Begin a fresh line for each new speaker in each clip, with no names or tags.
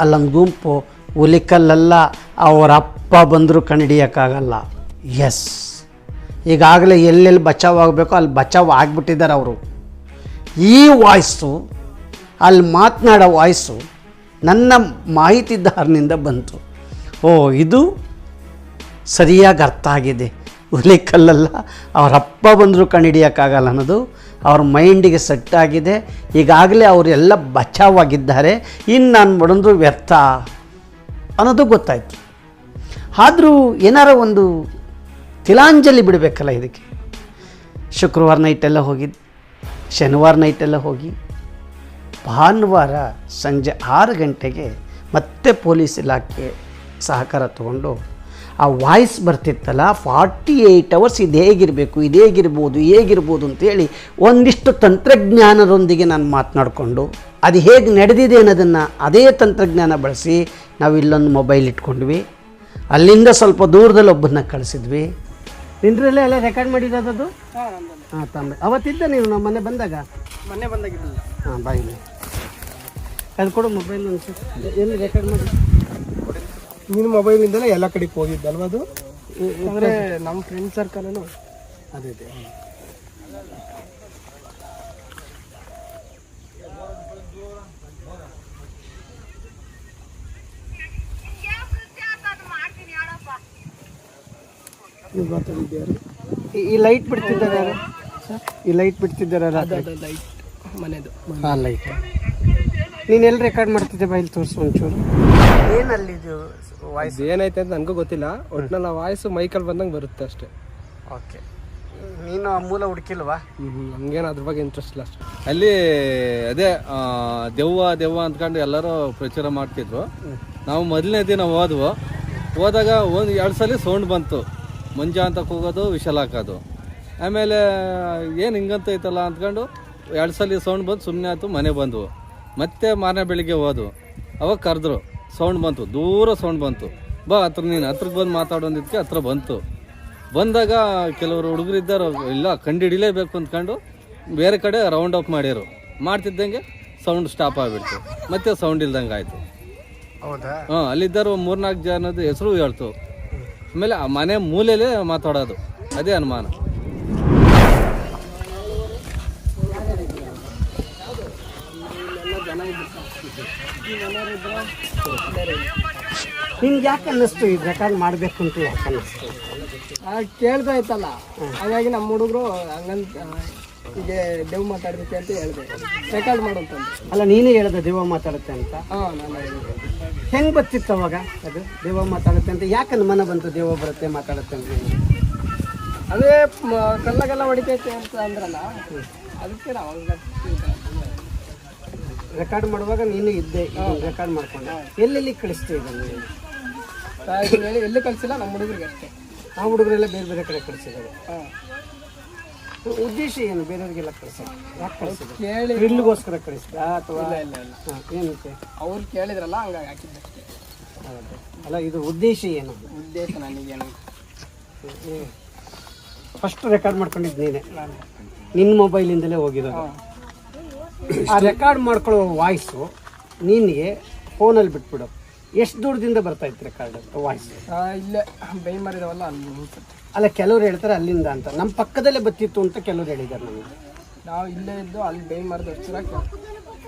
ಅಲ್ಲೊಂದು ಗುಂಪು ಹುಲಿಕಲ್ಲಲ್ಲ ಅವರ ಅಪ್ಪ ಬಂದರೂ ಕಂಡಿಡಿಯೋಕ್ಕಾಗಲ್ಲ ಎಸ್ ಈಗಾಗಲೇ ಎಲ್ಲೆಲ್ಲಿ ಬಚಾವ್ ಆಗಬೇಕೋ ಅಲ್ಲಿ ಬಚಾವ್ ಆಗಿಬಿಟ್ಟಿದ್ದಾರೆ ಅವರು. ಈ ವಾಯ್ಸು, ಅಲ್ಲಿ ಮಾತನಾಡೋ ವಾಯ್ಸು ನನ್ನ ಮಾಹಿತಿದಾರನಿಂದ ಬಂತು. ಓ, ಇದು ಸರಿಯಾಗಿ ಅರ್ಥ ಆಗಿದೆ. ಹುಲಿಕಲ್ಲಲ್ಲ ಅವರಪ್ಪ ಬಂದರೂ ಕಂಡಿಡಿಯೋಕ್ಕಾಗಲ್ಲ ಅನ್ನೋದು ಅವ್ರ ಮೈಂಡಿಗೆ ಸೆಟ್ ಆಗಿದೆ. ಈಗಾಗಲೇ ಅವರೆಲ್ಲ ಬಚಾವಾಗಿದ್ದಾರೆ. ಇನ್ನು ನಾನು ಮಾಡೋದು ವ್ಯರ್ಥ ಅನ್ನೋದು ಗೊತ್ತಾಯಿತು. ಆದರೂ ಏನಾರ ಒಂದು ತಿಲಾಂಜಲಿ ಬಿಡಬೇಕಲ್ಲ ಇದಕ್ಕೆ. ಶುಕ್ರವಾರ ನೈಟೆಲ್ಲ ಹೋಗಿದ್ದು ಶನಿವಾರ ನೈಟೆಲ್ಲ ಹೋಗಿ, ಭಾನುವಾರ ಸಂಜೆ ಆರು ಗಂಟೆಗೆ ಮತ್ತೆ ಪೊಲೀಸ್ ಇಲಾಖೆ ಸಹಕಾರ ತಗೊಂಡು ಆ ವಾಯ್ಸ್ ಬರ್ತಿತ್ತಲ್ಲ ಫಾರ್ಟಿ ಏಯ್ಟ್ ಅವರ್ಸ್ ಇದು ಹೇಗಿರಬೇಕು ಇದು ಹೇಗಿರ್ಬೋದು ಹೇಗಿರ್ಬೋದು ಅಂತೇಳಿ ಒಂದಿಷ್ಟು ತಂತ್ರಜ್ಞಾನದೊಂದಿಗೆ ನಾನು ಮಾತನಾಡಿಕೊಂಡು ಅದು ಹೇಗೆ ನಡೆದಿದೆ ಅನ್ನೋದನ್ನು ಅದೇ ತಂತ್ರಜ್ಞಾನ ಬಳಸಿ ನಾವು ಇಲ್ಲೊಂದು ಮೊಬೈಲ್ ಇಟ್ಕೊಂಡ್ವಿ. ಅಲ್ಲಿಂದ ಸ್ವಲ್ಪ ದೂರದಲ್ಲಿ ಒಬ್ಬನ್ನ ಕಳಿಸಿದ್ವಿ. ನಿಂದ್ರಲ್ಲೇ ಎಲ್ಲ ರೆಕಾರ್ಡ್ ಮಾಡಿರೋದದು? ಹಾಂ ತಂದೆ ಅವತ್ತಿದ್ದ ನೀವು ನಮ್ಮ ಮನೆ ಬಂದಾಗ?
ಮೊನ್ನೆ ಬಂದಾಗಿದ್ದಲ್ಲ.
ಹಾಂ ಬಾಯಿಲಿ ಅದು ಕೊಡು ಮೊಬೈಲ್ ಅನ್ಸುತ್ತೆ ಎಲ್ಲಿ ರೆಕಾರ್ಡ್ ಮಾಡಿ?
ನಿನ್ನ ಮೊಬೈಲಿಂದಲೇ ಎಲ್ಲ ಕಡೆಗೆ ಹೋಗಿದ್ದಲ್ವ ಅದು? ಅಂದರೆ ನಮ್ಮ ಫ್ರೆಂಡ್ ಸರ್ಕಲಲ್ಲೂ
ಅದೇ
ಮಾತಾಡಿದ್ಯಾರು
ಈ- ಈ ಲೈಟ್ ಬಿಡ್ತಿದ್ದಾರೆ ಯಾರು? ಈ ಲೈಟ್ ಬಿಡ್ತಿದ್ದಾರೆ
ನೀನ್ ಲೈಟ್ ಮನೆದು
ಹಾಂ ಲೈಟ್ ನೀನು ಎಲ್ಲಿ ರೆಕಾರ್ಡ್ ಮಾಡ್ತಿದ್ದೆ ಬೈಲ್ ತೋರಿಸು ಒಂಚೂರು. ಏನಲ್ಲಿದು ವಾಯ್ಸ್
ಏನೈತೆ ಅಂತ ನನಗೂ ಗೊತ್ತಿಲ್ಲ. ಒಟ್ನಲ್ಲಿ ವಾಯ್ಸ್ ವಾಯ್ಸು ಮೈಕಲ್ಲಿ ಬಂದಂಗೆ ಬರುತ್ತೆ ಅಷ್ಟೇ.
ಓಕೆ ನೀನು ಆ ಮೂಲ ಹುಡುಕಿಲ್ವಾ
ನಮ್ಗೇನು ಅದ್ರ ಬಗ್ಗೆ ಇಂಟ್ರೆಸ್ಟ್ ಇಲ್ಲ ಅಷ್ಟೇ.
ಅಲ್ಲಿ ಅದೇ ಆ, ದೆವ್ವ ದೆವ್ವ ಅಂದ್ಕೊಂಡು ಎಲ್ಲರೂ ಪ್ರಚಾರ ಮಾಡ್ತಿದ್ರು. ನಾವು ಮೊದಲನೇ ದಿನ ಹೋದ್ವು. ಹೋದಾಗ ಒಂದು ಎರಡು ಸಲ ಸೌಂಡ್ ಬಂತು. ಮುಂಜಾ ಅಂತ ಕೂಗೋದು ವಿಶಾಲ ಹಾಕೋದು. ಆಮೇಲೆ ಏನು ಹಿಂಗಂತ ಐತಲ್ಲ ಅಂದ್ಕೊಂಡು ಎರಡು ಸಲ ಸೌಂಡ್ ಬಂದು ಸುಮ್ಮನೆ ಆಯ್ತು ಮನೆ ಬಂದವು. ಮತ್ತೆ ಮಾರನೇ ಬೆಳಿಗ್ಗೆ ಹೋದ್ವು. ಅವಾಗ ಕರೆದ್ರು. ಸೌಂಡ್ ಬಂತು ದೂರ ಸೌಂಡ್ ಬಂತು. ಬಾ ಹತ್ರ ನೀನು ಹತ್ರಕ್ಕೆ ಬಂದು ಮಾತಾಡೋದಿದ್ದಕ್ಕೆ ಹತ್ರ ಬಂತು. ಬಂದಾಗ ಕೆಲವರು ಹುಡುಗರು ಇದ್ದಾರೆ ಇಲ್ಲ ಕಂಡು ಹಿಡಿಲೇಬೇಕು ಅಂದ್ಕೊಂಡು ಬೇರೆ ಕಡೆ ರೌಂಡ್ ಅಪ್ ಮಾಡ್ಯಾರು ಮಾಡ್ತಿದ್ದಂಗೆ ಸೌಂಡ್ ಸ್ಟಾಪ್ ಆಗಿಬಿಡ್ತು. ಮತ್ತೆ ಸೌಂಡ್ ಇಲ್ದಂಗೆ ಆಯಿತು.
ಹೌದಾ?
ಹಾಂ ಅಲ್ಲಿದ್ದರು ಮೂರ್ನಾಲ್ಕು ಜನದ ಹೆಸರು ಹೇಳ್ತು. ಆಮೇಲೆ ಆ ಮನೆ ಮೂಲೆಯಲ್ಲೇ ಮಾತಾಡೋದು. ಅದೇ ಅನುಮಾನ.
ನಿನ್ಗೆ ಯಾಕೆ ಅನ್ನಿಸ್ತು ಈ ರೆಕಾರ್ಡ್ ಮಾಡಬೇಕು ಅಂತ ಯಾಕೆ ಅನ್ನಿಸ್ತು?
ಕೇಳ್ತಾ ಇತ್ತಲ್ಲ ಹಾಗಾಗಿ ನಮ್ಮ ಹುಡುಗರು ಹಂಗಂತ ಹೀಗೆ ದೇವ್ ಮಾತಾಡಬೇಕು ಅಂತ ಹೇಳಿದೆ. ರೆಕಾರ್ಡ್ ಮಾಡೋಂತಂದು
ಅಲ್ಲ ನೀನೇ ಹೇಳ್ದೆ ದೇವ ಮಾತಾಡುತ್ತೆ ಅಂತ.
ಹಾಂ ನಾನು ಹೇಳಿದೆ.
ಹೆಂಗೆ ಬರ್ತಿತ್ತು ಅವಾಗ ಅದು? ದೇವ ಮಾತಾಡುತ್ತೆ ಅಂತ. ಯಾಕೆ ಮನ ಬಂತು ದೇವ ಬರುತ್ತೆ ಮಾತಾಡುತ್ತೆ ಅಂತ?
ಅದೇ ಮ- ಕಲ್ಲಗೆಲ್ಲ ಹೊಡಿತೈತೆ ಅಂತ ಅಂದ್ರಲ್ಲ ಅದಕ್ಕೆ ನಾವು
ರೆಕಾರ್ಡ್ ಮಾಡುವಾಗ ನೀನು ಇದ್ದೆ ರೆಕಾರ್ಡ್ ಮಾಡ್ಕೊಂಡೆ. ಎಲ್ಲೆಲ್ಲಿ ಕಳಿಸ್ತೀವಿ ಇದನ್ನು?
ಎಲ್ಲೂ ಕಳಿಸಿಲ್ಲ ನಮ್ಮ ಹುಡುಗರಿಗೆ ಅಷ್ಟೇ.
ಆ ಹುಡುಗರೆಲ್ಲ ಬೇರೆ ಬೇರೆ ಕಡೆ ಕಳಿಸಿದ್ದಾರೆ. ಉದ್ದೇಶ ಏನು? ಬೇರೆಯವ್ರಿಗೆಲ್ಲ ಕಳಿಸೋದು ಯಾಕೆ ಕಳಿಸಿದ್ರು
ಕೇಳಿ
ಇಲ್ಲಿಗೋಸ್ಕರ ಕಳಿಸಿದ ಅಥವಾ
ಇಲ್ಲ ಇಲ್ಲ ಇಲ್ಲ.
ಹಾಂ ಏನಂತೆ?
ಅವ್ರು ಕೇಳಿದ್ರಲ್ಲ ಹಂಗಾಗಿ ಹಾಕಿದ್ದಷ್ಟೇ
ಅಲ್ಲ ಇದು ಉದ್ದೇಶ ಏನು?
ಉದ್ದೇಶ ನನಗೇನು.
ಫಸ್ಟ್ ರೆಕಾರ್ಡ್ ಮಾಡ್ಕೊಂಡಿದ್ದು ನೀನೆ. ನಿನ್ನ ಮೊಬೈಲಿಂದಲೇ ಹೋಗಿರೋದು. ಆ ರೆಕಾರ್ಡ್ ಮಾಡ್ಕೊಳ್ಳೋ ವಾಯ್ಸು ನಿನಗೆ ಫೋನಲ್ಲಿ ಬಿಟ್ಬಿಡು. ಎಷ್ಟು ದೂರದಿಂದ ಬರ್ತಾ ಇತ್ತು ರೆಕಾರ್ಡ್ ವಾಯ್ಸ್
ಇಲ್ಲೇ ಬೈ ಮಾರಿದವಲ್ಲ ಅಲ್ಲಿ ಅನ್ಸುತ್ತೆ
ಅಲ್ಲ ಕೆಲವ್ರು ಹೇಳ್ತಾರೆ ಅಲ್ಲಿಂದ ಅಂತ. ನಮ್ಮ ಪಕ್ಕದಲ್ಲೇ ಬತ್ತಿತ್ತು ಅಂತ ಕೆಲವ್ರು ಹೇಳಿದ್ದಾರೆ ನಮಗೆ.
ನಾವು ಇಲ್ಲೇ ಇದ್ದು ಅಲ್ಲಿ ಬೈ ಮಾರಿದ ಅಷ್ಟರ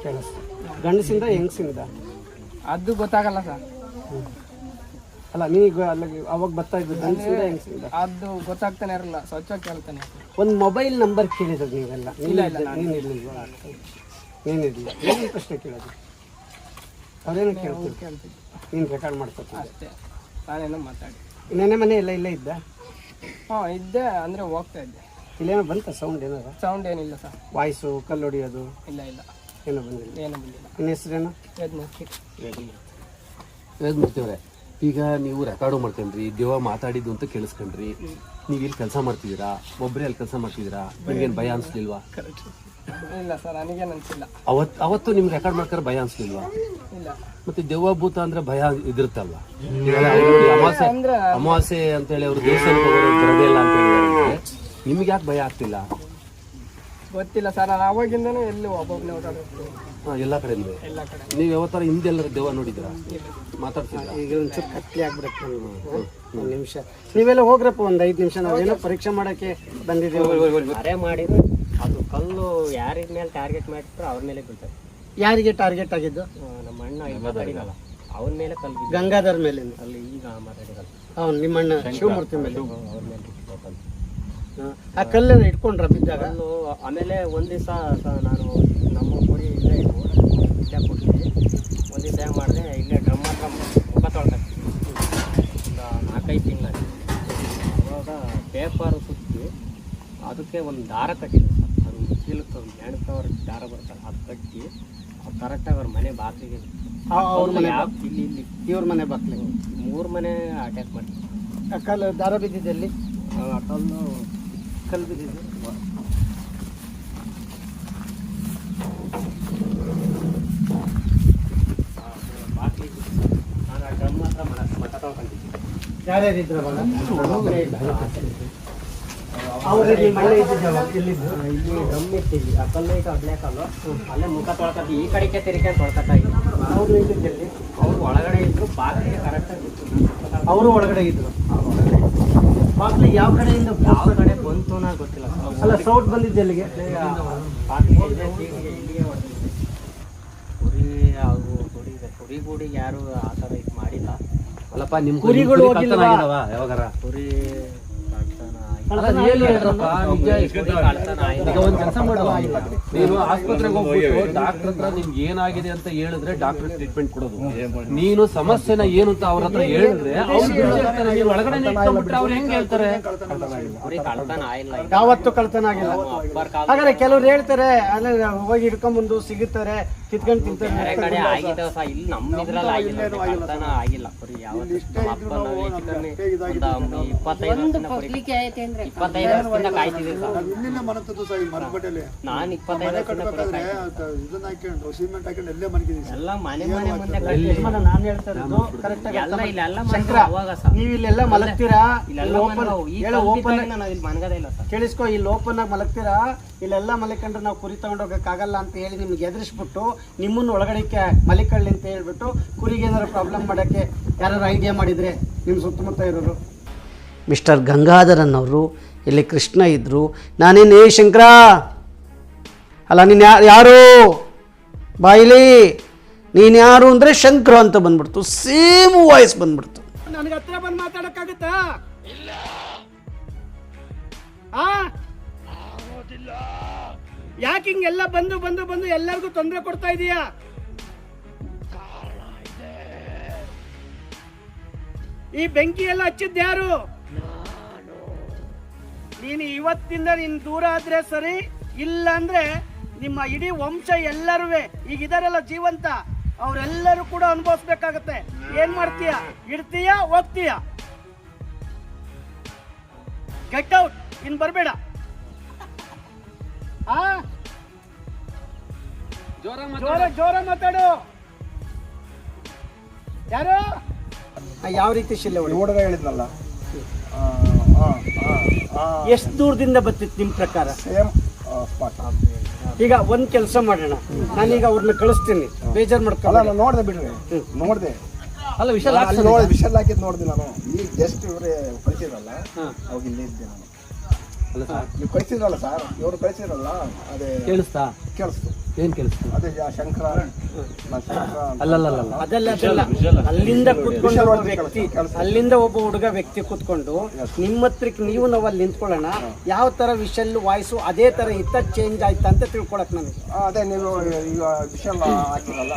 ಕೇಳಿಸ್ತು. ಗಂಡಸಿಂದ ಹೆಂಗಸಿಂದ?
ಅದು ಗೊತ್ತಾಗಲ್ಲ ಸರ್.
ಅಲ್ಲ ನೀಗ ಅಲ್ಲಿಗೆ ಅವಾಗ ಬರ್ತಾ ಇದ್ದು ಗಂಡಸಿಂದ ಹೆಂಗಸಿಂದ?
ಅದು ಗೊತ್ತಾಗ್ತಾನೆ ಇರಲ್ಲ ಸ್ವಚ್ಛ ಕೇಳ್ತಾನೆ.
ಒಂದು ಮೊಬೈಲ್ ನಂಬರ್ ಕೇಳಿದ್ರು ನೀವೆಲ್ಲ. ಇಲ್ಲ ನೀನು ಇರಲಿಲ್ವಾ? ನೀನು ಇರಲಿಲ್ಲ ಏನು ಪ್ರಶ್ನೆ ಕೇಳೋದು? ಅವ್ರೇನು ಕೇಳ್ತೀವಿ ನೀನು ರೆಕಾರ್ಡ್ ಮಾಡ್ಕೊತೀನಿ.
ಅಷ್ಟೇ. ನಾನೇನೋ ಮಾತಾಡಿ.
ನೆನೆ ಮನೆ ಎಲ್ಲ ಇಲ್ಲೇ ಇದ್ದ?
ಹಾಂ ಇದ್ದೆ ಅಂದರೆ ಹೋಗ್ತಾ ಇದ್ದೆ.
ಇಲ್ಲೇನೋ ಬಂತ ಸೌಂಡ್ ಏನಾರ?
ಸೌಂಡ್ ಏನಿಲ್ಲ ಸರ್.
ವಾಯ್ಸು ಕಲ್ಲು ಹೊಡಿಯೋದು?
ಇಲ್ಲ ಇಲ್ಲ.
ಏನೋ ಬಂದಿಲ್ಲ.
ಏನೋ ಬಂದಿಲ್ಲ.
ನಿನ್ನ ಹೆಸರೇನು?
ವೇದಮೂರ್ತಿ.
ವೇದಮೂರ್ತಿ. ಅವರೇ ಈಗ ನೀವು ರೆಕಾರ್ಡು ಮಾಡ್ಕೊಂಡ್ರಿ ದೇವ ಮಾತಾಡಿದ್ದು ಅಂತ ಕೇಳಿಸ್ಕೊಂಡ್ರಿ. ನೀವು ಇಲ್ಲಿ ಕೆಲಸ ಮಾಡ್ತಿದ್ದೀರಾ? ಒಬ್ಬರೇ ಅಲ್ಲಿ ಕೆಲಸ ಮಾಡ್ತಿದ್ದೀರಾ? ನಿಮ್ಗೇನು ಭಯ ಅನ್ಸ್ಲಿಲ್ವಾ?
ಇಲ್ಲ ಸರ್ ನನಗೇನು ಅನಿಸಿಲ್ಲ
ಅವತ್ ಅವತ್ತು ನಿಮ್ಗೆ ರೆಕಾರ್ಡ್ ಮಾಡ್ತಾರೆ ಭಯ ಅನ್ಸ್ಲಿಲ್ವಾ?
ಇಲ್ಲ.
ಮತ್ತೆ ದೆವ್ವ ಭೂತ ಅಂದ್ರೆ ಭಯ ಇದಿರುತ್ತಲ್ವಾ? ಅಮಾಸೆ ಅಮಾಸೆ
ಅಂದ್ರೆ
ಅಮಾವಾಸ್ಯೆ ಅಂತ ಹೇಳಿ ಅವರು ದೇವಸ್ಥಾನಕ್ಕೆ ಬರೋದೇ ಇಲ್ಲ ಅಂತ ಹೇಳಿದ್ರೆ ನಿಮ್ಗೆ. ಯಾಕೆ ಭಯ ಆಗ್ತಿಲ್ಲ?
ಗೊತ್ತಿಲ್ಲ ಸರ್ ನಾನು ಅವಾಗಿಂದನೂ ಎಲ್ಲಿ ಒಬ್ಬೊಬ್ಬನೇ ಓಡಾಡಿರ್ತೀನಿ
ಹಾ, ಎಲ್ಲಾ ಕಡೆ
ಎಲ್ಲ ಕಡೆ.
ನೀವು ಯಾವತ್ತಾರ ಹಿಂದೆ ಎಲ್ಲರ ದೆವ್ವ ನೋಡಿದ್ರ ಮಾತಾಡ್ತಿದ್ರಾ
ಈಗ ಒಂಚೂರು ಕತ್ಲೆ ಆಗ್ಬಿಡುತ್ತೆ ಒಂದು ನಿಮಿಷ. ನೀವೆಲ್ಲ ಹೋಗ್ರಪ್ಪ ಒಂದು ಐದು ನಿಮಿಷ ನಾವೇನೋ ಪರೀಕ್ಷೆ ಮಾಡೋಕ್ಕೆ ಬಂದಿದ್ದೀವಿ.
ಅರೆ ಮಾಡಿದ್ರು ಅದು ಕಲ್ಲು ಯಾರಿಗ ಮೇಲೆ ಟಾರ್ಗೆಟ್ ಮಾಡಿದ್ರು ಅವ್ರ ಮೇಲೆ ಬೀಳ್ತದೆ.
ಯಾರಿಗೆ ಟಾರ್ಗೆಟ್ ಆಗಿದ್ದು?
ಆ, ನಮ್ಮ ಅಣ್ಣ ಇಪ್ಪತ್ತಡಿಗಲ್ಲ ಅವನ ಮೇಲೆ ಕಲ್ಲು ಬಿದ್ದು
ಗಂಗಾಧರ್ ಮೇಲೆ.
ಅಲ್ಲಿ ಈಗ ಮಾತಾಡಿರಲ್ಲ
ಅವ್ನು ನಿಮ್ಮಣ್ಣ ಶಿವಮೂರ್ತಿ ಮೇಲೆ.
ಅವ್ರ ಮೇಲೆ ಬಿಟ್ಟಿದೆ ಕಲ್ಲು.
ಹಾ. ಆ ಕಲ್ಲನ್ನು ಇಟ್ಕೊಂಡ್ರ ಬಿದ್ದಾಗ?
ಕಲ್ಲು ಆಮೇಲೆ ಒಂದ್ ದಿವಸ ನಾನು ನಮ್ಮ ಕುರಿ ಇಲ್ಲೇ ಇದ್ವು, ಇಲ್ಲೇ ಕೊಟ್ಟಿದ್ದೆ ಒಂದು ದಿವಸ ಏನು ಮಾಡಿದೆ ಇಲ್ಲೇ ಡ್ರಮ್ ಹತ್ರ ಮುಖ ತೊಳ್ಕೊತೀನಿ ಒಂದು ನಾಲ್ಕೈದು ತಿಂಗಳು ಅವಾಗ ಪೇಪರ್ ಸುತ್ತಿ ಅದಕ್ಕೆ ಒಂದು ದಾರ ಕಟ್ಟಿದ್ದೆ ಸರ್. ಅದು ಚೀಲಕ್ಕೆ ಒಂದು ಹೆಣ್ಕವ್ರ ದಾರ ಬರ್ತಾರೆ. ಅದು ಕಟ್ಟಿ ಅದು ಕರೆಕ್ಟಾಗಿ ಅವ್ರ ಮನೆ ಬಾಗಿಲಿಗೆ
ಅವ್ರ ಮನೆ
ಯಾವ ಇಲ್ಲಿ ಇಲ್ಲಿ
ಇವ್ರ ಮನೆ ಬಾಕ್ಲಿ
ಮೂರು ಮನೆ ಅಟ್ಯಾಕ್ ಮಾಡಿ
ಆ ಕಲ್ಲು ದಾರ ಬಿದ್ದಿದ್ದಲ್ಲಿ
ಆ ಕಲ್ಲು
ಕಲ್ಲು ಬಿದ್ದಿದ್ದು
ಬಾಗಿಲಿಗೆ ನಾನು
ಅವ್ರಿಗೆ ಮಳೆ ಮನೆ ಇದ್ದಿದ್ದವ ಎಲ್ಲಿದ್ದು
ಇಲ್ಲಿ ಡ್ರಮ್ ಇಟ್ಟಿದ್ವಿ ಆ ಕಲ್ಲು ಈಗ ಅಡ್ಲೆ ಕಲ್ಲು ಅಲ್ಲೇ ಮುಖ ತೊಳ್ಕೊತಿ ಈ ಕಡೆಗೆ ತೆರಿಗೆ ತೊಳ್ಕೊತಾ ಇದ್ವಿ
ಅವ್ರು ಇದ್ದಿದ್ದಲ್ಲಿ
ಅವ್ರು ಒಳಗಡೆ ಇದ್ರು ಬಾಗಿಲಿಗೆ ಕರೆಕ್ಟಾಗಿ ಆಗಿತ್ತು
ಅವರು ಒಳಗಡೆ ಇದ್ರು. ಬಾಕ್ಲಿಗೆ ಯಾವ ಕಡೆಯಿಂದ
ಯಾವ ಕಡೆ ಬಂತು ಅನ್ನೋ ಗೊತ್ತಿಲ್ಲ.
ಅಲ್ಲ ಸೌಟ್ ಬಂದಿದ್ದು ಎಲ್ಲಿಗೆ
ಬಾಗಿಲಿಗೆ ಇಲ್ಲೇ ಸೀಟಿಗೆ ಇಲ್ಲಿಗೆ ಹೊಡ್ದಿದ್ದೆ ಕುರಿ ಅವು ಕುರಿ ಕುರಿ ಗೂಡಿಗೆ ಯಾರು ಆ ಥರ ಇದು ಮಾಡಿಲ್ಲ.
ಅಲ್ಲಪ್ಪ ನಿಮ್ಮ
ಕುರಿಗಳು
ಕುರಿ ಯಾವಾಗಾರ?
ಕುರಿ
ಈಗ ಒಂದ್ ಕೆಲಸ ಮಾಡುವ ನೀನು ಆಸ್ಪತ್ರೆಗೆ ಹೋಗ್ಬಿಟ್ಟು ಡಾಕ್ಟರ್ ಹತ್ರ ನಿಮ್ಗೆ ಏನಾಗಿದೆ ಅಂತ ಹೇಳಿದ್ರೆ ಡಾಕ್ಟರ್ ಟ್ರೀಟ್ಮೆಂಟ್ ಕೊಡೋದು. ನೀನು ಸಮಸ್ಯೆನ ಏನು ಅಂತ ಅವ್ರ ಹತ್ರ ಹೇಳಿದ್ರೆ ಅವ್ರು ಒಳಗಡೆ ಅವ್ರು ಹೆಂಗ್ ಹೇಳ್ತಾರೆ?
ಯಾವತ್ತೂ ಕಳ್ತನ ಆಗಿಲ್ಲ. ಹಾಗಾದ್ರೆ ಕೆಲವ್ರು ಹೇಳ್ತಾರೆ ಅಲ್ಲ ಹೋಗಿ ಹಿಡ್ಕೊಂಬಂದು ಸಿಗುತ್ತಾರೆ. ಕಿತ್ಕೊಂಡು ತಿಂತಾರೆ
ಬೇರೆ ಕಡೆ ಆಗಿದ್ದಾವ ಸಹ ಇಲ್ಲಿ ನಮ್ಮ ಇದ್ರಲ್ಲಿ ಆಗಿಲ್ಲ ಕಳ್ತನ ಆಗಿಲ್ಲ ಕಮ್ಮಿ ಒಂದು ಇಪ್ಪತ್ತೈದು ವರ್ಷದಿಂದ ಇಪ್ಪತ್ತೈದು ಕಾಯ್ತಿದ್ದೀವಿ
ಇಲ್ಲಿಂದ ಈ
ನಾನು ಇಪ್ಪತ್ತೈದು
ಇದನ್ನ ಹಾಕೊಂಡು ಸಿಮೆಂಟ್ ಹಾಕೊಂಡು ಎಲ್ಲೇ
ಎಲ್ಲ ಮನೆ ಮನೆ ಮುಂದೆ
ನಾನು ಹೇಳ್ತಾ ಇರೋದು ಕರೆಕ್ಟ್
ಎಲ್ಲ ಇಲ್ಲ ಎಲ್ಲ
ಶಂಕರ
ಅವಾಗ ಸರ್.
ನೀವು ಇಲ್ಲೆಲ್ಲ ಮಲಗ್ತೀರಾ?
ಇಲ್ಲೆಲ್ಲ
ಓಪನ್ ಹೇಳೋ ಓಪನ್
ಕಲ್ಪಿದ್ದಾಗಿಂದ ಇಲ್ಲಿ ಮನ್ಗದೇ ಇಲ್ಲ ಸರ್.
ಕೇಳಿಸ್ಕೊ ಇಲ್ಲಿ ಓಪನ್ ಆಗಿ ಮಲಗ್ತೀರಾ? ಇಲ್ಲೆಲ್ಲ ಮಲಿಕೊಂಡ್ರೆ ನಾವು ಕುರಿ ತಗೊಂಡೋಗಕ್ಕಾಗಲ್ಲ ಅಂತ ಹೇಳಿ ನಿಮ್ಗೆ ಎದುರಿಸ್ಬಿಟ್ಟು ನಿಮ್ಮನ್ನು ಒಳಗಡೆಕ್ಕೆ ಮಲಿಕಳ್ಳಿ ಅಂತ ಹೇಳ್ಬಿಟ್ಟು ಕುರಿಗೆ ಏನಾದ್ರು ಪ್ರಾಬ್ಲಮ್ ಮಾಡೋಕ್ಕೆ ಯಾರು ಐಡಿಯಾ ಮಾಡಿದರೆ ನಿಮ್ಮ ಸುತ್ತಮುತ್ತ ಇರೋರು. ಮಿಸ್ಟರ್ ಗಂಗಾಧರನ್ ಅವರು ಇಲ್ಲಿ ಕೃಷ್ಣ ಇದ್ದರು ನಾನೇನು ಏ ಶಂಕರ? ಅಲ್ಲ ನೀನು ಯಾ ಯಾರು? ಬಾಯಿಲಿ ನೀನು ಯಾರು ಅಂದರೆ ಶಂಕರ ಅಂತ ಬಂದ್ಬಿಡ್ತು. ಸೇಮ್ ವಾಯ್ಸ್ ಬಂದ್ಬಿಡ್ತು. ನನಗೆ ಹತ್ರ ಬಂದು ಮಾತಾಡೋಕ್ಕಾಗತ್ತಾ? ಆ? ಯಾಕೆ ಹಿಂಗೆಲ್ಲ ಬಂದು ಬಂದು ಬಂದು ಎಲ್ಲರಿಗೂ ತೊಂದರೆ ಕೊಡ್ತಾ ಇದೀಯಾ? ಈ ಬೆಂಕಿ ಎಲ್ಲ ಹಚ್ಚಿದ್ದು ಯಾರು? ನೀನು ಇವತ್ತಿಂದ ನೀನು ದೂರ ಆದ್ರೆ ಸರಿ ಇಲ್ಲ ಅಂದ್ರೆ ನಿಮ್ಮ ಇಡೀ ವಂಶ ಎಲ್ಲರೂ ಈಗ ಇದಾರೆಲ್ಲ ಜೀವಂತ, ಅವರೆಲ್ಲರೂ ಕೂಡ ಅನುಭವಿಸ್ಬೇಕಾಗತ್ತೆ. ಏನ್ ಮಾಡ್ತೀಯ? ಇಡ್ತೀಯ, ಹೋಗ್ತೀಯಾ? ಗೆಟ್ ಔಟ್ ಇನ್ ಬರಬೇಡ. ಜೋರ ಜೋರ ಮಾತಾಡು. ಯಾರು? ಯಾವ ರೀತಿ ಶಿಲೆ
ನೋಡದ ಹೇಳಿದ್ನಲ್ಲ.
ಎಷ್ಟು ದೂರದಿಂದ ಬರ್ತಿತ್ತು ನಿಮ್ಮ ಪ್ರಕಾರ?
ಸೇಮ್
ಈಗ ಒಂದ್ ಕೆಲಸ ಮಾಡೋಣ. ನಾನೀಗ ಅವ್ರನ್ನ ಕಳಿಸ್ತೀನಿ. ಬೇಜಾರ್
ಅಲ್ಲ
ಮಾಡ್ಕೊಳ್ಳ
ನೋಡ್ದೆ ಬಿಡ್ರಿ. ನೋಡ್ದೆ.
ಅಲ್ಲ ವಿಶಲ್
ಅಲ್ಲಿ ನೋಡಿ ವಿಷಲ್ ಹಾಕಿದ್ ನೋಡ್ದೆ ನಾನು. ಈಗ ಜಸ್ಟ್ ಇವ್ರೆ ಕಳಿಸಿದ್ರಲ್ಲ ಅವಾಗ ಇಲ್ಲೇ ಇದ್ದೆ ನಾನು.
ಅಲ್ಲ ಸರ್.
ನೀವು ಕಳಿಸಿದ್ರಲ್ಲ ಸರ್? ಇವರು ಕಳ್ಸಿದ್ರಲ್ಲ? ಅದೇ
ಕೇಳಿಸ್ತಾ?
ಕೇಳಿಸ್ತು.
ಏನ್ ಕೇಳಿಸ್ತು?
ಅದೇ ಯಾ ಶಂಕರ ನಾನ್ ಶಂಕರ ಅಂತ.
ಅಲ್ಲಲ್ಲಲ್ಲ
ಅದಲ್ಲ ಅದಲ್ಲ. ಅಲ್ಲಿಂದ ಕುತ್ಕೊಂಡು ಒಬ್ಬ ವ್ಯಕ್ತಿ. ಅಲ್ಲಿಂದ ಒಬ್ಬ ಹುಡುಗ ವ್ಯಕ್ತಿ ಕುತ್ಕೊಂಡು ನಿಮ್ಮ ಹತ್ರಕ್ಕೆ ನೀವು ನಾವು ಅಲ್ಲಿ ನಿಂತ್ಕೊಳ್ಳೋಣ ಯಾವ ತರ ವಿಷಲ್ ವಾಯ್ಸು ಅದೇ ತರ ಇತ್ತ ಚೇಂಜ್ ಆಯ್ತಾ ಅಂತ ತಿಳ್ಕೊಳಕ್ ನನಗೆ
ಆ, ಅದೇ ನೀವು ಈಗ ಹಾಕಿರಲ್ಲ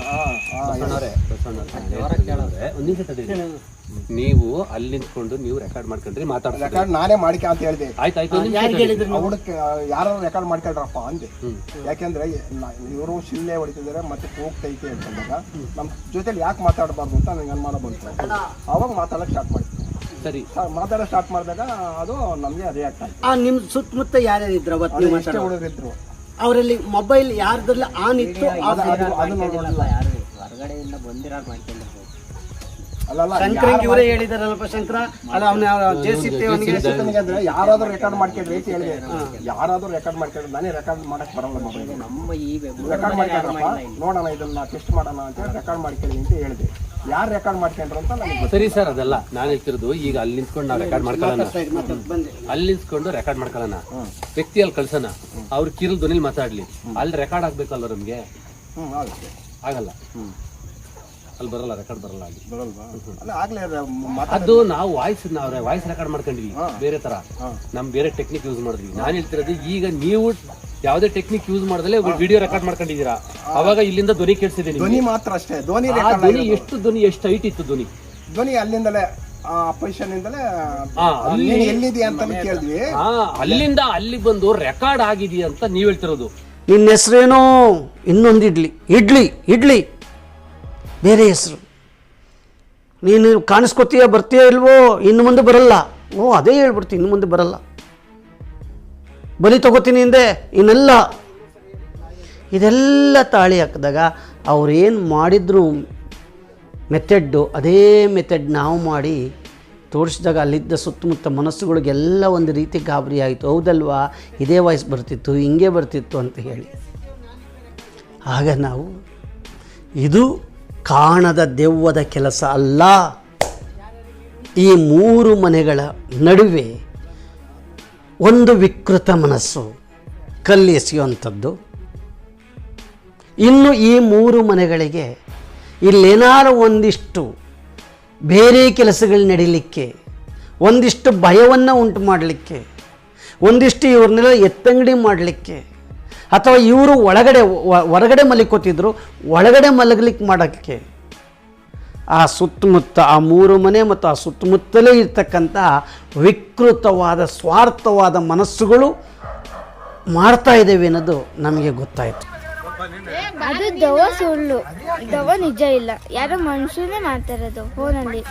ಒಂದ್ ನಿಮಿಷ ತಡೀರಿ. ನೀವು ಅಲ್ಲಿ ನಿಂತ್ಕೊಂಡು ನೀವು ರೆಕಾರ್ಡ್ ಮಾಡ್ಕೊಂಡ್ರಿ ಮಾತಾಡ್ತಾರೆ
ರೆಕಾರ್ಡ್ ನಾನೇ ಮಾಡಿಕೆ ಅಂತ ಹೇಳ್ದೆ.
ಒಂದ್ ನಿಮಿಷ.
ಅವಡಕ್ಕೆ ಯಾರು ರೆಕಾರ್ಡ್ ಮಾಡ್ಕೊಳ್ರಪ್ಪ ಅಂದೆ ಯಾಕೆಂದ್ರೆ ಇವರು ಶಿಲ್ಲೆ ಹೊಡಿತಿದ್ದಾರೆ ಮತ್ತೆ ಹೋಗ್ತೈತೆ ಅಂತಂದಾಗ ನಮ್ಮ ಜೊತೆಲಿ ಯಾಕೆ ಮಾತಾಡಬಾರ್ದು ಅಂತ ನನಗೆ ಅನುಮಾನ ಬಂತು ಅವಾಗ ಮಾತಾಡಕ್ ಸ್ಟಾರ್ಟ್ ಮಾಡಿದ್ವಿ
ಸರಿ
ಮಾತಾಡಕ್ ಸ್ಟಾರ್ಟ್ ಮಾಡಿದಾಗ ಅದು ನಮಗೆ ರಿಯಾಕ್ಟ್ ಆಯ್ತು
ಆ ನಿಮ್ ಸುತ್ತಮುತ್ತ ಯಾರ್ಯಾರು ಇದ್ರು ಅವತ್ತು ನೀವು ಮಾತಾಡೋ
ಹುಡುಗರಿದ್ರು
ಅವರಲ್ಲಿ ಮೊಬೈಲ್ ಯಾರ್ದ್ರಲ್ಲಿ ಆನ್ ಇತ್ತು
ಅದು ಅದು ಅದು
ಯಾರು ಹೊರಗಡೆಯಿಂದ ಬಂದಿರೋ ಮಾಡ್ಕೊಂಡಿರ್ಬೋದು
ಶಂಕರಂಗ್ ಇವರೇ ಹೇಳಿದಾರಲ್ಪ ಶಂಕರ? ಅಲ್ಲ ಅವನ ಜೆ ಸಿ ಪಿ ಅವನಿಗೆ
ಅಂದ್ರೆ ಯಾರಾದ್ರೂ ರೆಕಾರ್ಡ್ ಮಾಡ್ಕೊಂಡ್ರಿ ಅಂತ ಹೇಳಿದೆ ಯಾರಾದ್ರೂ ರೆಕಾರ್ಡ್ ಮಾಡ್ಕೊಂಡ್ರೆ ನಾನೇ ರೆಕಾರ್ಡ್ ಮಾಡಕ್ ಬರಲ್ಲ ಮೊಬೈಲ್
ನಮ್ಮ ಈ
ರೆಕಾರ್ಡ್ ಮಾಡ್ಕೊಂಡ್ರಪ್ಪ ನೋಡೋಣ ಇದನ್ನ ಟೆಸ್ಟ್ ಮಾಡೋಣ ಅಂತ ಹೇಳಿ ರೆಕಾರ್ಡ್ ಮಾಡ್ಕೊಳ್ಳಿ ಅಂತ ಹೇಳಿದೆ. ಯಾರು ರೆಕಾರ್ಡ್ ಮಾಡ್ಕೊಂಡ್ರು ಅಂತ ನನಗೆ
ಸರಿ ಸರ್ ಅದೆಲ್ಲ ನಾನು ಹೇಳ್ತಿರೋದು ಈಗ ಅಲ್ಲಿ ನಿಂತ್ಕೊಂಡು ನಾವು ರೆಕಾರ್ಡ್ ಮಾಡ್ಕೊಳ್ಳೋಣ. ಅಲ್ಲಿ ನಿಂತ್ಕೊಂಡು ರೆಕಾರ್ಡ್ ಮಾಡ್ಕೊಳ್ಳೋಣ. ವ್ಯಕ್ತಿ ಅಲ್ಲಿ ಕಳ್ಸೋಣ. ಅವ್ರ ಕಿರು ಧ್ವನಿಲಿ ಮಾತಾಡ್ಲಿ. ಅಲ್ಲಿ ರೆಕಾರ್ಡ್ ಆಗ್ಬೇಕಲ್ಲ ನಮ್ಗೆ? ಆಗಲ್ಲ. ಅಲ್ಲಿ ಬರಲ್ಲ ರೆಕಾರ್ಡ್ ಬರಲ್ಲ ಅಲ್ಲಿ.
ಬರಲ್ವಾ? ಅಲ್ಲ ಆಗ್ಲೇ ಮಾತಾಡ
ಅದು ನಾವು ವಾಯ್ಸ್ ನಾವು ವಾಯ್ಸ್ ರೆಕಾರ್ಡ್ ಮಾಡ್ಕೊಂಡ್ವಿ ಬೇರೆ ತರ. ನಮ್ ಬೇರೆ ಟೆಕ್ನಿಕ್ ಯೂಸ್ ಮಾಡಿದ್ವಿ. ನಾನು ಹೇಳ್ತಿರೋದು ಈಗ ನೀವು ಯಾವ್ದೇ ಟೆಕ್ನಿಕ್ ಯೂಸ್ ಮಾಡದಲ್ಲೇ ವಿಡಿಯೋ ರೆಕಾರ್ಡ್ ಮಾಡ್ಕೊಂಡಿದ್ದೀರಾ. ಅವಾಗ ಇಲ್ಲಿಂದ ಧ್ವನಿ ಕೇಳಿಸಿದೆ
ಧ್ವನಿ ಮಾತ್ರ ಅಷ್ಟೇ. ಧ್ವನಿ
ಆ ಧ್ವನಿ ಎಷ್ಟು ಧ್ವನಿ ಎಷ್ಟು ಹೈಟ್ ಇತ್ತು ಧ್ವನಿ?
ಧ್ವನಿ ಅಲ್ಲಿಂದಲೇ ಆ ಪೊಸಿಷನ್ ಇಂದಲೇ ಎಲ್ಲಿದೆಯಾ ಅಂತ ಕೇಳಿದ್ವಿ.
ಆ ಅಲ್ಲಿಂದ ಅಲ್ಲಿ ಬಂದು ರೆಕಾರ್ಡ್ ಆಗಿದೆಯಾ ಅಂತ ನೀವ್ ಹೇಳ್ತಿರೋದು.
ನಿನ್ನ ಹೆಸರೇನೋ? ಇನ್ನೊಂದು ಇಡ್ಲಿ. ಇಡ್ಲಿ ಇಡ್ಲಿ. ಬೇರೆ ಹೆಸರು. ನೀನು ಕಾಣಿಸ್ಕೊತೀಯ ಬರ್ತೀಯ ಇಲ್ವೋ ಇನ್ನು ಮುಂದೆ ಬರಲ್ಲ. ಓ, ಅದೇ ಹೇಳ್ಬಿಡ್ತೀನಿ, ಇನ್ನು ಮುಂದೆ ಬರಲ್ಲ. ಬಲಿ ತಗೋತೀನಿ ಹಿಂದೆ, ಇನ್ನೆಲ್ಲ. ಇದೆಲ್ಲ ತಾಳಿ ಹಾಕಿದಾಗ ಅವ್ರೇನು ಮಾಡಿದ್ರು ಮೆಥಡ್ಡು, ಅದೇ ಮೆಥಡ್ ನಾವು ಮಾಡಿ ತೋರಿಸಿದಾಗ ಅಲ್ಲಿದ್ದ ಸುತ್ತಮುತ್ತ ಮನಸ್ಸುಗಳಿಗೆಲ್ಲ ಒಂದು ರೀತಿ ಗಾಬರಿ ಆಯಿತು. ಹೌದಲ್ವಾ? ಇದೇ ವಾಯ್ಸ್ ಬರ್ತಿತ್ತು, ಹಿಂಗೆ ಬರ್ತಿತ್ತು ಅಂತ ಹೇಳಿ. ಆಗ ನಾವು, ಇದು ಕಾಣದ ದೆವ್ವದ ಕೆಲಸ ಅಲ್ಲ. ಈ ಮೂರು ಮನೆಗಳ ನಡುವೆ ಒಂದು ವಿಕೃತ ಮನಸ್ಸು ಕಲ್ಲು ಎಸೆಯುವಂಥದ್ದು. ಇನ್ನು ಈ ಮೂರು ಮನೆಗಳಿಗೆ ಇಲ್ಲೇನಾರು ಒಂದಿಷ್ಟು ಬೇರೆ ಕೆಲಸಗಳು ನಡೀಲಿಕ್ಕೆ, ಒಂದಿಷ್ಟು ಭಯವನ್ನು ಉಂಟು ಮಾಡಲಿಕ್ಕೆ, ಒಂದಿಷ್ಟು ಇವ್ರನ್ನೆಲ್ಲ ಎತ್ತಂಗಡಿ ಮಾಡಲಿಕ್ಕೆ ಅಥವಾ ಇವರು ಒಳಗಡೆ ಹೊರಗಡೆ ಮಲಿಕೋತಿದ್ರು ಒಳಗಡೆ ಮಲಗಲಿಕ್ಕೆ ಮಾಡೋಕ್ಕೆ ಆ ಸುತ್ತಮುತ್ತ ಆ ಮೂರು ಮನೆ ಮತ್ತು ಆ ಸುತ್ತಮುತ್ತಲೇ ಇರ್ತಕ್ಕಂಥ ವಿಕೃತವಾದ ಸ್ವಾರ್ಥವಾದ ಮನಸ್ಸುಗಳು ಮಾಡ್ತಾ ಇದ್ದೇವೆ ಅನ್ನೋದು ನಮಗೆ ಗೊತ್ತಾಯಿತು.
ಅದು ದವ ಸುಳ್ಳು. ದವ ನಿಜ ಇಲ್ಲ. ಯಾರೋ ಮನುಷ್ಯನೇ ಮಾತಾಡೋದು ಫೋನಲ್ಲಿ.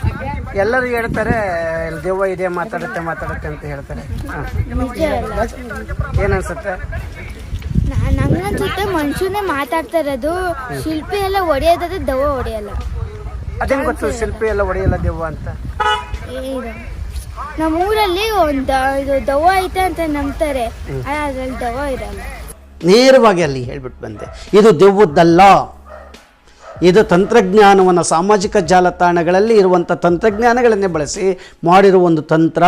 ಎಲ್ಲರೂ ಹೇಳ್ತಾರೆ ದೆವ್ವ ಇದೆ ಮಾತಾಡುತ್ತೆ ಮಾತಾಡುತ್ತೆ ಅಂತ ಹೇಳ್ತಾರೆ. ಏನನ್ಸುತ್ತೆ
ನಾ- ನಂಗನ್ಸುತ್ತೆ ಮನುಷ್ಯನೇ ಮಾತಾಡ್ತಾ ಇರೋದು. ಶಿಲ್ಪಿ ಎಲ್ಲ ಹೊಡೆಯೋದಾದ್ರೆ ದವ ಹೊಡೆಯಲ್ಲ.
ಅದೇನು ಗೊತ್ತು ಶಿಲ್ಪಿ ಎಲ್ಲ ಒಡೆಯಲ್ಲ ದೆವ್ವ ಅಂತ?
ನಮ್ಮೂರಲ್ಲಿ ಒಂದು ಇದು ದವ ಐತೆ ಅಂತ ನಂಬ್ತಾರೆ. ಅದ್ರಲ್ಲಿ ದವ ಇರಲ್ಲ.
ನೇರವಾಗಿ ಅಲ್ಲಿ ಹೇಳ್ಬಿಟ್ಟು ಬಂದೆ. ಇದು ದೆವ್ವದ್ದಲ್ಲ. ಇದು ತಂತ್ರಜ್ಞಾನವನ್ನು ಸಾಮಾಜಿಕ ಜಾಲತಾಣಗಳಲ್ಲಿ ಇರುವಂಥ ತಂತ್ರಜ್ಞಾನಗಳನ್ನೇ ಬಳಸಿ ಮಾಡಿರುವ ಒಂದು ತಂತ್ರ.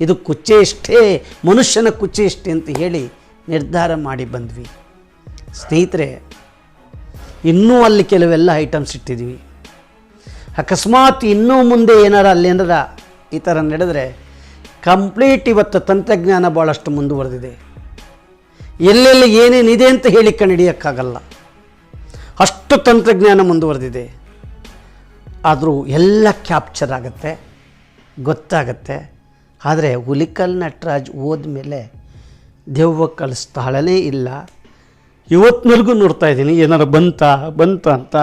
ಇದು ಕುಚೇಷ್ಟೆ ಮನುಷ್ಯನ ಕುಚ್ಚೇಷ್ಟೇ ಅಂತ ಹೇಳಿ ನಿರ್ಧಾರ ಮಾಡಿ ಬಂದ್ವಿ. ಸ್ನೇಹಿತರೆ, ಇನ್ನೂ ಅಲ್ಲಿ ಕೆಲವೆಲ್ಲ ಐಟಮ್ಸ್ ಇಟ್ಟಿದ್ವಿ ಅಕಸ್ಮಾತ್ ಇನ್ನೂ ಮುಂದೆ ಏನಾರ ಅಲ್ಲಿ ಏನಾರ ಈ ಥರ ನಡೆದರೆ ಕಂಪ್ಲೀಟ್ ಇವತ್ತು ತಂತ್ರಜ್ಞಾನ ಭಾಳಷ್ಟು ಮುಂದುವರೆದಿದೆ. ಎಲ್ಲೆಲ್ಲಿ ಏನೇನಿದೆ ಅಂತ ಹೇಳಿ ಕಂಡಿಡಿಯೋಕ್ಕಾಗಲ್ಲ ಅಷ್ಟು ತಂತ್ರಜ್ಞಾನ ಮುಂದುವರೆದಿದೆ. ಆದರೂ ಎಲ್ಲ ಕ್ಯಾಪ್ಚರ್ ಆಗುತ್ತೆ, ಗೊತ್ತಾಗತ್ತೆ. ಆದರೆ ಹುಲಿಕಲ್ ನಟರಾಜ್ ಹೋದ್ಮೇಲೆ ದೆವ್ವ ಕಲಿಸ್ತಾಳಲೇ ಇಲ್ಲ. ಇವತ್ತಿನವರೆಗೂ ನೋಡ್ತಾ ಇದ್ದೀನಿ ಏನಾರು ಬಂತ ಬಂತ ಅಂತ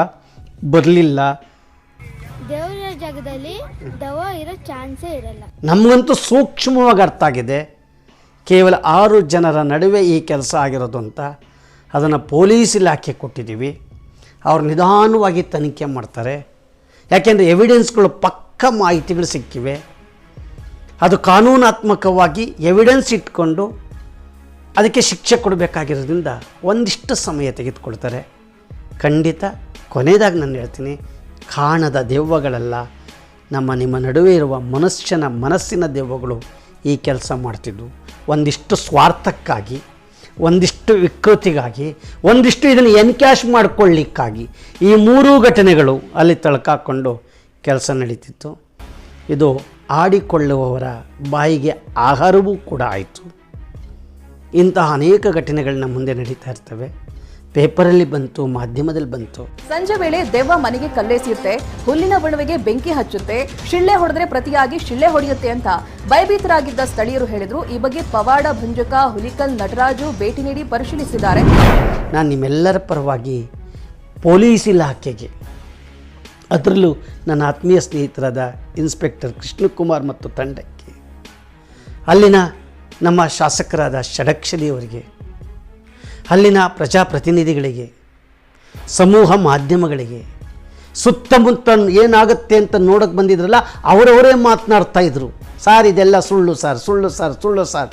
ಬರಲಿಲ್ಲ.
ದೇವರ ಜಾಗದಲ್ಲಿ ದವ ಇರೋ ಚಾನ್ಸೇ ಇರಲ್ಲ.
ನಮಗಂತೂ ಸೂಕ್ಷ್ಮವಾಗಿ ಅರ್ಥ ಆಗಿದೆ. ಕೇವಲ ಆರು ಜನರ ನಡುವೆ ಈ ಕೆಲಸ ಆಗಿರೋದು ಅಂತ. ಅದನ್ನು ಪೊಲೀಸ್ ಇಲಾಖೆ ಕೊಟ್ಟಿದ್ದೀವಿ. ಅವ್ರು ನಿಧಾನವಾಗಿ ತನಿಖೆ ಮಾಡ್ತಾರೆ. ಯಾಕೆಂದರೆ ಎವಿಡೆನ್ಸ್ಗಳು ಪಕ್ಕ ಮಾಹಿತಿಗಳು ಸಿಕ್ಕಿವೆ. ಅದು ಕಾನೂನಾತ್ಮಕವಾಗಿ ಎವಿಡೆನ್ಸ್ ಇಟ್ಕೊಂಡು ಅದಕ್ಕೆ ಶಿಕ್ಷೆ ಕೊಡಬೇಕಾಗಿರೋದ್ರಿಂದ ಒಂದಿಷ್ಟು ಸಮಯ ತೆಗೆದುಕೊಳ್ತಾರೆ. ಖಂಡಿತ ಕೊನೆಯದಾಗಿ ನಾನು ಹೇಳ್ತೀನಿ, ಕಾಣದ ದೆವ್ವಗಳೆಲ್ಲ, ನಮ್ಮ ನಿಮ್ಮ ನಡುವೆ ಇರುವ ಮನುಷ್ಯನ ಮನಸ್ಸಿನ ದೆವ್ವಗಳು ಈ ಕೆಲಸ ಮಾಡ್ತಿದ್ವು. ಒಂದಿಷ್ಟು ಸ್ವಾರ್ಥಕ್ಕಾಗಿ, ಒಂದಿಷ್ಟು ವಿಕೃತಿಗಾಗಿ, ಒಂದಿಷ್ಟು ಇದನ್ನು ಎನ್ಕ್ಯಾಶ್ ಮಾಡಿಕೊಳ್ಳಿಕ್ಕಾಗಿ ಈ ಮೂರೂ ಘಟನೆಗಳು ಅಲ್ಲಿ ತಳ್ಕಾಕೊಂಡು ಕೆಲಸ ನಡೀತಿತ್ತು. ಇದು ಆಡಿಕೊಳ್ಳುವವರ ಬಾಯಿಗೆ ಆಹಾರವೂ ಕೂಡ ಆಯಿತು. ಇಂತಹ ಅನೇಕ ಘಟನೆಗಳನ್ನ ಮುಂದೆ ನಡೀತಾ ಇರ್ತವೆ. ಪೇಪರಲ್ಲಿ ಬಂತು ಮಾಧ್ಯಮದಲ್ಲಿ ಬಂತು.
ಸಂಜೆ ವೇಳೆ ದೆವ್ವ ಮನೆಗೆ ಕಲ್ಲೆಸೆಯುತ್ತೆ ಹುಲ್ಲಿನ ಬಣವೆಗೆ ಬೆಂಕಿ ಹಚ್ಚುತ್ತೆ ಶಿಳ್ಳೆ ಹೊಡೆದ್ರೆ ಪ್ರತಿಯಾಗಿ ಶಿಳ್ಳೆ ಹೊಡೆಯುತ್ತೆ ಅಂತ ಭಯಭೀತರಾಗಿದ್ದ ಸ್ಥಳೀಯರು ಹೇಳಿದ್ರು. ಈ ಬಗ್ಗೆ ಪವಾಡ ಭುಂಜಕ ಹುಲಿಕಲ್ ನಟರಾಜು ಭೇಟಿ ನೀಡಿ ಪರಿಶೀಲಿಸಿದ್ದಾರೆ.
ನಾನು ನಿಮ್ಮೆಲ್ಲರ ಪರವಾಗಿ ಪೊಲೀಸ್ ಇಲಾಖೆಗೆ ಅದರಲ್ಲೂ ನನ್ನ ಆತ್ಮೀಯ ಸ್ನೇಹಿತರಾದ ಇನ್ಸ್ಪೆಕ್ಟರ್ ಕೃಷ್ಣಕುಮಾರ್ ಮತ್ತು ತಂಡಕ್ಕೆ ಅಲ್ಲಿನ ನಮ್ಮ ಶಾಸಕರಾದ ಷಡಕ್ಷರಿಯವರಿಗೆ ಅಲ್ಲಿನ ಪ್ರಜಾಪ್ರತಿನಿಧಿಗಳಿಗೆ, ಸಮೂಹ ಮಾಧ್ಯಮಗಳಿಗೆ, ಸುತ್ತಮುತ್ತ ಏನಾಗುತ್ತೆ ಅಂತ ನೋಡೋಕ್ಕೆ ಬಂದಿದ್ರಲ್ಲ, ಅವರವರೇ ಮಾತನಾಡ್ತಾ ಇದ್ರು. ಸಾರ್ ಇದೆಲ್ಲ ಸುಳ್ಳು ಸರ್ ಸುಳ್ಳು ಸರ್ ಸುಳ್ಳು ಸರ್.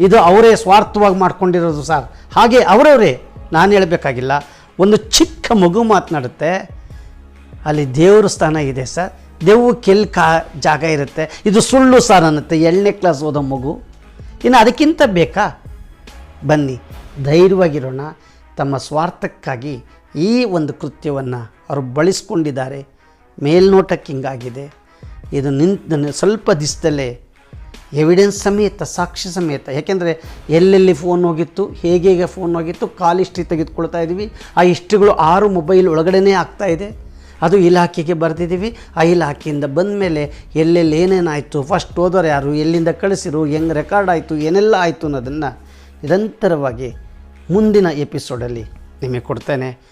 ಇದು ಅವರೇ ಸ್ವಾರ್ಥವಾಗಿ ಮಾಡ್ಕೊಂಡಿರೋದು ಸರ್. ಹಾಗೆ ಅವರವರೇ, ನಾನು ಹೇಳಬೇಕಾಗಿಲ್ಲ, ಒಂದು ಚಿಕ್ಕ ಮಗು ಮಾತನಾಡುತ್ತೆ. ಅಲ್ಲಿ ದೇವರ ಸ್ಥಾನ ಇದೆ ಸರ್. ದೇವು ಕೆಲ್ ಕಾ ಜಾಗ ಇರುತ್ತೆ. ಇದು ಸುಳ್ಳು ಸರ್ ಅನ್ನುತ್ತೆ. ಏಳನೇ ಕ್ಲಾಸ್ ಓದೋ ಮಗು. ಇನ್ನು ಅದಕ್ಕಿಂತ ಬೇಕಾ? ಬನ್ನಿ, ಧೈರ್ಯವಾಗಿರೋಣ. ತಮ್ಮ ಸ್ವಾರ್ಥಕ್ಕಾಗಿ ಈ ಒಂದು ಕೃತ್ಯವನ್ನು ಅವರು ಬಳಸ್ಕೊಂಡಿದ್ದಾರೆ. ಮೇಲ್ನೋಟಕ್ಕೆ ಹಿಂಗಾಗಿದೆ. ಇದು ನಿಂತ ಸ್ವಲ್ಪ ದಿವಸದಲ್ಲೇ ಎವಿಡೆನ್ಸ್ ಸಮೇತ, ಸಾಕ್ಷಿ ಸಮೇತ. ಯಾಕೆಂದರೆ ಎಲ್ಲೆಲ್ಲಿ ಫೋನ್ ಹೋಗಿತ್ತು, ಹೇಗೆ ಫೋನ್ ಹೋಗಿತ್ತು ಕಾಲ್ ಹಿಸ್ಟ್ರಿ ತೆಗೆದುಕೊಳ್ತಾ ಇದ್ದೀವಿ ಆ ಹಿಸ್ಟ್ರಿಗಳು ಆರು ಮೊಬೈಲ್ ಒಳಗಡೆನೇ ಆಗ್ತಾ ಇದೆ. ಅದು ಇಲಾಖೆಗೆ ಬರೆದಿದ್ದೀವಿ. ಆ ಇಲಾಖೆಯಿಂದ ಬಂದ ಮೇಲೆ ಎಲ್ಲೆಲ್ಲಿ ಏನೇನಾಯಿತು ಫಸ್ಟ್ ಓದೋರು ಯಾರು, ಎಲ್ಲಿಂದ ಕಳಿಸಿರು, ಹೆಂಗೆ ರೆಕಾರ್ಡ್ ಆಯಿತು, ಏನೆಲ್ಲ ಆಯಿತು ಅನ್ನೋದನ್ನು ನಿರಂತರವಾಗಿ ಮುಂದಿನ ಎಪಿಸೋಡಲ್ಲಿ ನಿಮಗೆ ಕೊಡ್ತೇನೆ.